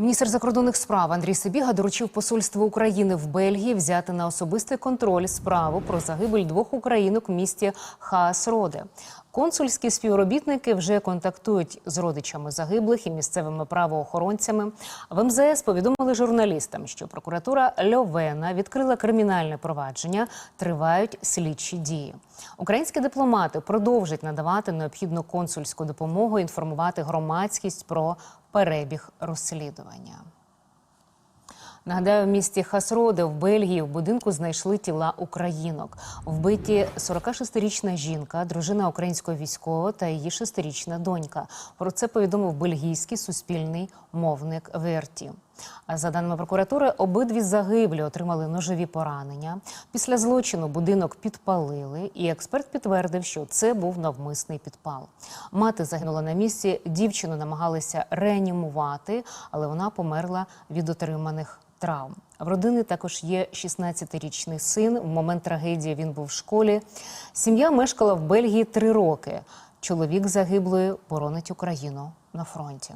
Міністр закордонних справ Андрій Сибіга доручив посольству України в Бельгії взяти на особистий контроль справу про загибель двох українок в місті Хаасроде. Консульські співробітники вже контактують з родичами загиблих і місцевими правоохоронцями. В МЗС повідомили журналістам, що прокуратура Льовена відкрила кримінальне провадження. Тривають слідчі дії. Українські дипломати продовжать надавати необхідну консульську допомогу, інформувати громадськість про перебіг розслідування. Нагадаю, в місті Хасроде в Бельгії в будинку знайшли тіла українок. Вбиті 46-річна жінка, дружина українського військового та її 6-річна донька. Про це повідомив бельгійський суспільний мовник ВРТ. За даними прокуратури, обидві загиблі отримали ножові поранення. Після злочину будинок підпалили, і експерт підтвердив, що це був навмисний підпал. Мати загинула на місці. Дівчину намагалися реанімувати, але вона померла від отриманих травм. В родини також є 16-річний син. В момент трагедії він був в школі. Сім'я мешкала в Бельгії три роки. Чоловік загиблої боронить Україну на фронті.